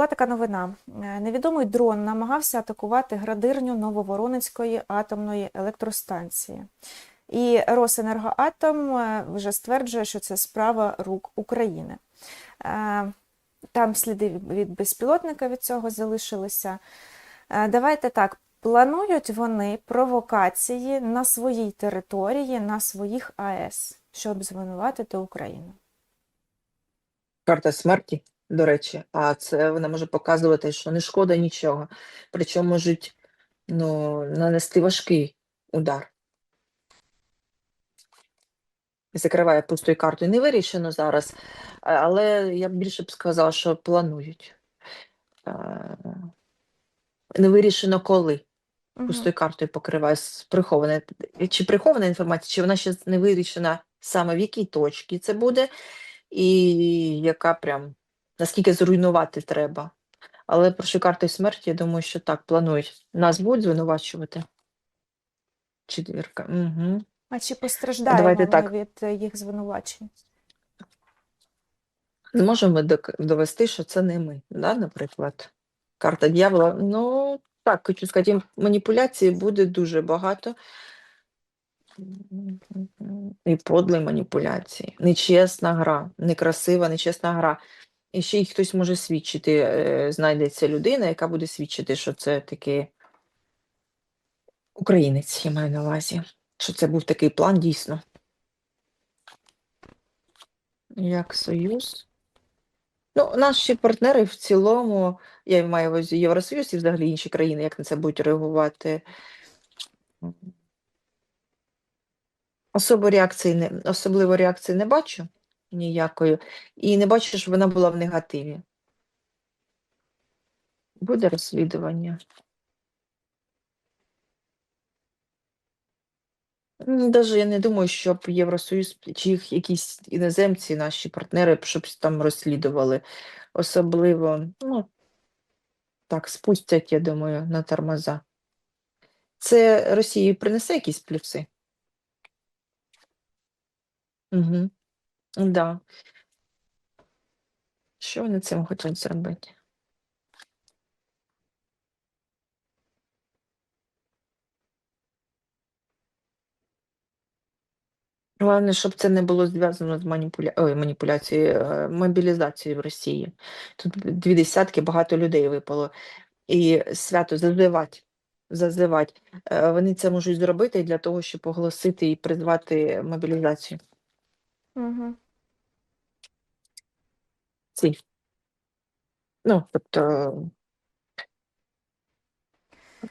була така новина. Е, Невідомий дрон намагався атакувати градирню Нововоронецької атомної електростанції. І Росенергоатом е, вже стверджує, що це справа рук України. Е, Там сліди від безпілотника від цього залишилися. Давайте так. Планують вони провокації на своїй території, на своїх АЕС, щоб звинуватити Україну. Карта смерті, до речі, а це вона може показувати, що не шкода нічого. Причому можуть ну, нанести важкий удар. Закриває пустою картою. Не вирішено зараз, але я б більше б сказала, що планують. Не вирішено коли. Пустою картою покриває прихована. Чи прихована інформація, чи вона ще не вирішена саме в якій точці це буде, і яка прям наскільки зруйнувати треба. Але про картою смерті, я думаю, що так, планують. Нас будуть звинувачувати. Четвірка. Угу. А чи постраждаємо Давайте ми так. від е, їх звинувачень? Зможемо ми довести, що це не ми, да, наприклад. Карта дьявола. Ну, так, хочу сказати, маніпуляцій буде дуже багато. І подлі маніпуляції. Нечесна гра, некрасива, нечесна гра. І ще й хтось може свідчити, е, знайдеться людина, яка буде свідчити, що це такий українець, я маю на увазі. Що це був такий план дійсно. Як союз. Ну, наші партнери в цілому, я маю увазі Євросоюз і взагалі інші країни, як на це будуть реагувати. Особо реакції не, особливо реакції не бачу ніякої. І не бачу, щоб вона була в негативі. Буде розслідування. Навіть я не думаю, щоб Євросоюз чи їх якісь іноземці, наші партнери, щоб там розслідували. Особливо, ну, так, спустять, я думаю, на тормоза. Це Росії принесе якісь плюси? Угу. Да. Що вони цим хочуть зробити? Головне, щоб це не було зв'язано з маніпуля... Ой, маніпуляцією, е, мобілізацією в Росії. Тут дві десятки, багато людей випало. І свято зазивати. Зазивати. Е, Вони це можуть зробити для того, щоб оголосити і призвати мобілізацію. Угу. Ці. Ну, тобто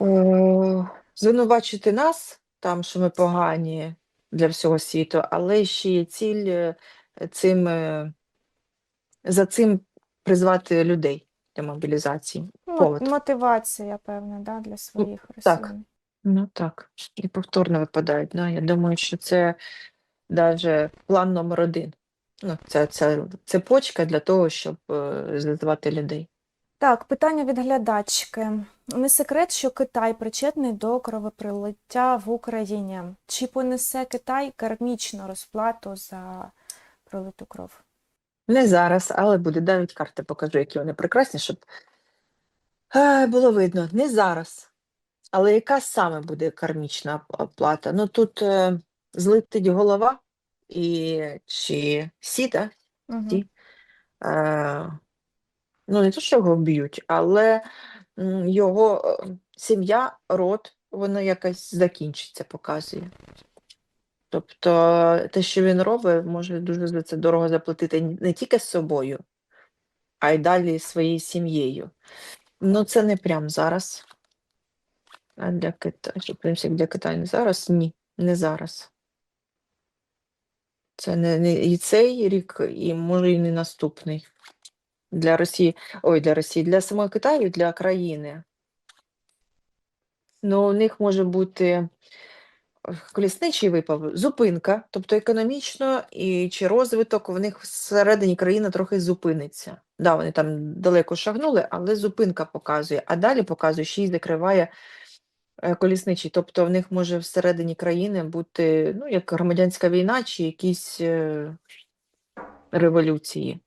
е, звинувачити нас, там, що ми погані для всього світу, але ще є ціль е, цим, е, за цим призвати людей для мобілізації. Повод. Мотивація, певна, да, для своїх так. росіян. Ну так, і повторно випадають. Да? Я думаю, що це навіть план номер один. Ну, це, це цепочка для того, щоб е, зазивати людей. Так, питання від глядачки. Не секрет, що Китай причетний до кровопролиття в Україні. Чи понесе Китай кармічну розплату за пролиту кров? Не зараз, але буде. Навіть карти покажу, які вони прекрасні, щоб е, було видно. Не зараз. Але яка саме буде кармічна оплата? Ну тут е, злетить голова і чи сіта, Угу. Ті. Е, ну, не то, що його вб'ють, але його е, сім'я, род, воно якось закінчиться, показує. Тобто те, що він робить, може дуже за це дорого заплатити не тільки з собою, а й далі своєю сім'єю. Ну, це не прям зараз. А для Китаю, для Китаю не зараз? Ні, не зараз. Це не, не і цей рік, і може і не наступний. Для Росії, ой, для Росії, для самого Китаю, для країни. Ну, у них може бути е, колісничий випав, зупинка, тобто економічно і чи розвиток в них всередині країни трохи зупиниться. Да, вони там далеко шагнули, але зупинка показує, а далі показує, ще й закриває колісничий. Тобто в них може всередині країни бути ну, як громадянська війна чи якісь е, революції.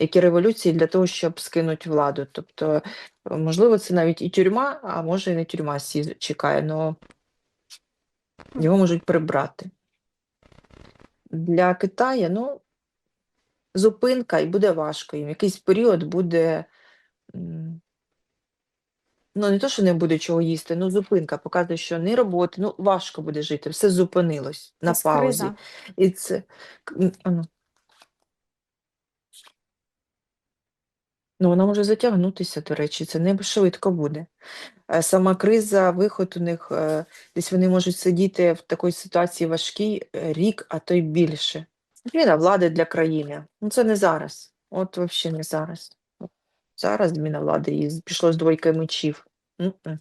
які революції для того, щоб скинути владу. Тобто, е, можливо, це навіть і тюрма, а може і не тюрма сі чекає, але його можуть прибрати. Для Китаю, ну, зупинка і буде важко їм. Якийсь період буде. Ну, не то, що не буде чого їсти, ну зупинка показує, що ні роботи, ну важко буде жити, все зупинилось на Якась паузі. І це к- Ну, вона може затягнутися, до речі, це не швидко буде. Е, Сама криза, виход у них, е, десь вони можуть сидіти в такій ситуації важкій е, рік, а то й більше. Зміна влади для країни. Ну, це не зараз. От взагалі не зараз. Зараз зміна влади і пішло з двойки мечів. М-м.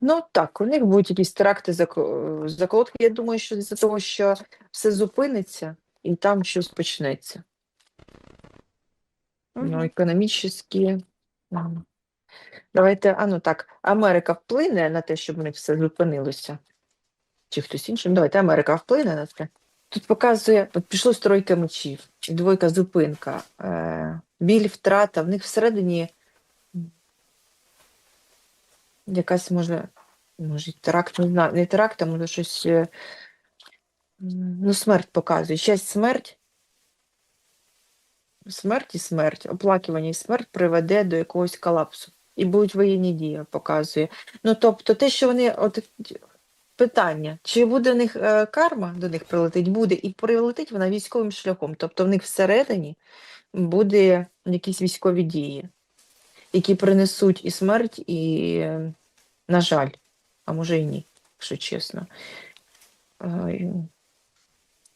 Ну так, у них будуть якісь теракти, зако- заколотки. Я думаю, що з-за того, що все зупиниться і там щось почнеться. Ну, Мгм. економічні. м. Давайте, а ну так, Америка вплине на те, щоб у них все зупинилося? Чи хтось інший? Ну, давайте Америка вплине на це. Тут показує, от пішло з тройка мечів, двойка зупинка, е, біль, втрата, в них всередині якась може, може, теракт, не знаю, не теракт, а може щось, е, ну, смерть показує. Щас смерть, смерть і смерть, оплакування і смерть приведе до якогось колапсу. І будуть воєнні дії, показує. Ну, тобто, те, що вони, от питання, чи буде в них е, карма до них прилетить, буде, і прилетить вона військовим шляхом. Тобто в них всередині буде якісь військові дії, які принесуть і смерть, і, на жаль, а може і ні, якщо чесно. Е,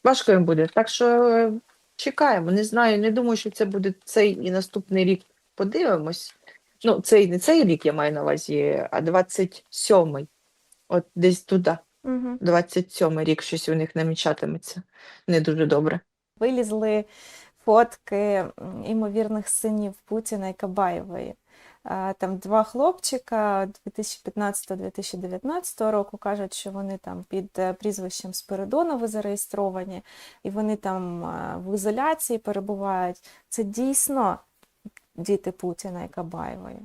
Важко їм буде. Так що е, чекаємо. Не знаю, не думаю, що це буде цей і наступний рік. Подивимось. Ну, цей не цей рік я маю на увазі, а 27-й. От десь туди. Мгм. 27 рік щось у них намічатиметься. Не дуже добре. Вилізли фотки імовірних синів Путіна і Кабаєвої. Там два хлопчика 2015-2019 року кажуть, що вони там під е, прізвищем Спиридонови зареєстровані, і вони там е, в ізоляції перебувають. Це дійсно діти Путіна і Кабаєвої.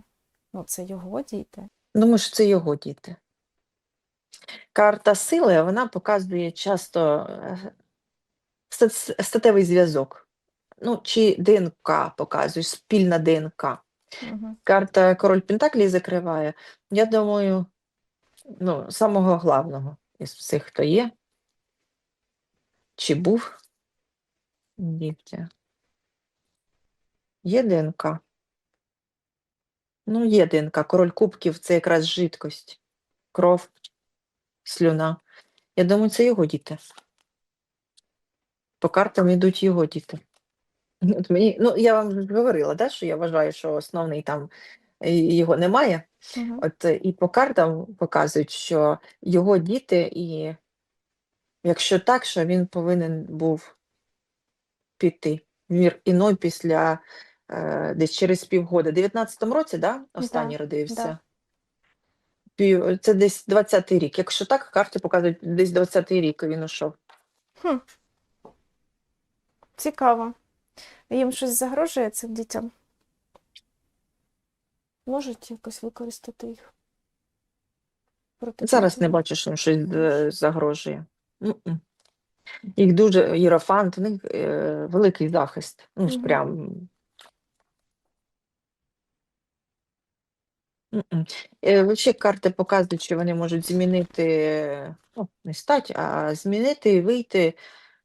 Ну, це його діти. Думаю, що це його діти. Карта сили вона показує часто е, статевий зв'язок. Ну, чи ДНК показує, спільна ДНК. Угу. Карта Король Пентаклі закриває. Я думаю, ну, самого главного із всіх, хто є. Чи був? Дівця. Є ДНК? Ну, є ДНК. Король кубків це якраз жидкость, кров, слюна. Я думаю, це його діти. По картам йдуть його діти. От мені, ну, я вам вже говорила, да, що я вважаю, що основний там його немає. Угу. От е, і по картам показують, що його діти, і якщо так, що він повинен був піти в мір іной після е, десь через півгода. У 19-му році, да, останній родився. да. Пів, це десь 20-й рік. Якщо так, карти показують десь 20-й рік він ушов. Хм. Цікаво. Їм щось загрожує цим дітям? Можуть якось використати їх? Проти Зараз не бачу, що їм щось е, загрожує. Їх дуже єрофант, у них е, великий захист. Ну, ж Мгм. Е, Взагалі карти показують, що вони можуть змінити, ну, не стать, а змінити і вийти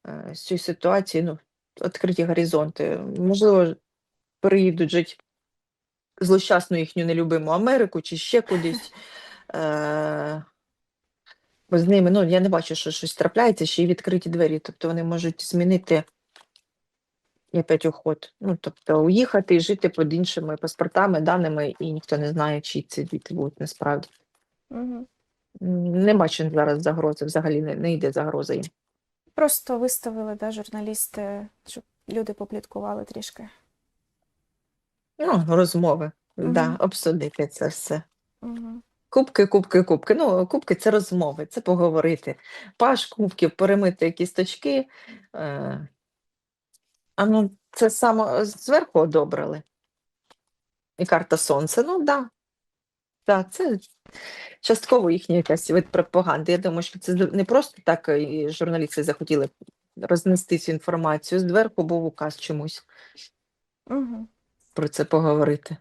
е, з цієї ситуації, ну, відкриті горизонти. Можливо, переїдуть жити в злощасну їхню нелюбиму Америку чи ще кудись. Е, бо з ними, ну, я не бачу, що щось трапляється, ще й відкриті двері. Тобто вони можуть змінити і опять уход. Ну, тобто уїхати і жити під іншими паспортами, даними, і ніхто не знає, чи ці діти будуть насправді. М, Не бачу зараз загрози, взагалі не, не йде загроза їм. Просто виставили да, журналісти, щоб люди попліткували трішки. Ну, розмови, да, обсудити це все. Угу. Кубки, кубки, кубки. Ну, кубки це розмови, це поговорити. Паш кубків, перемити якісь точки. Е, а ну, Це саме зверху одобрили. І карта Сонця, ну так. Да. Так, це частково їхня якась вид пропаганди. Я думаю, що це не просто так і журналісти захотіли рознести цю інформацію. Зверху був указ чомусь Угу. про це поговорити.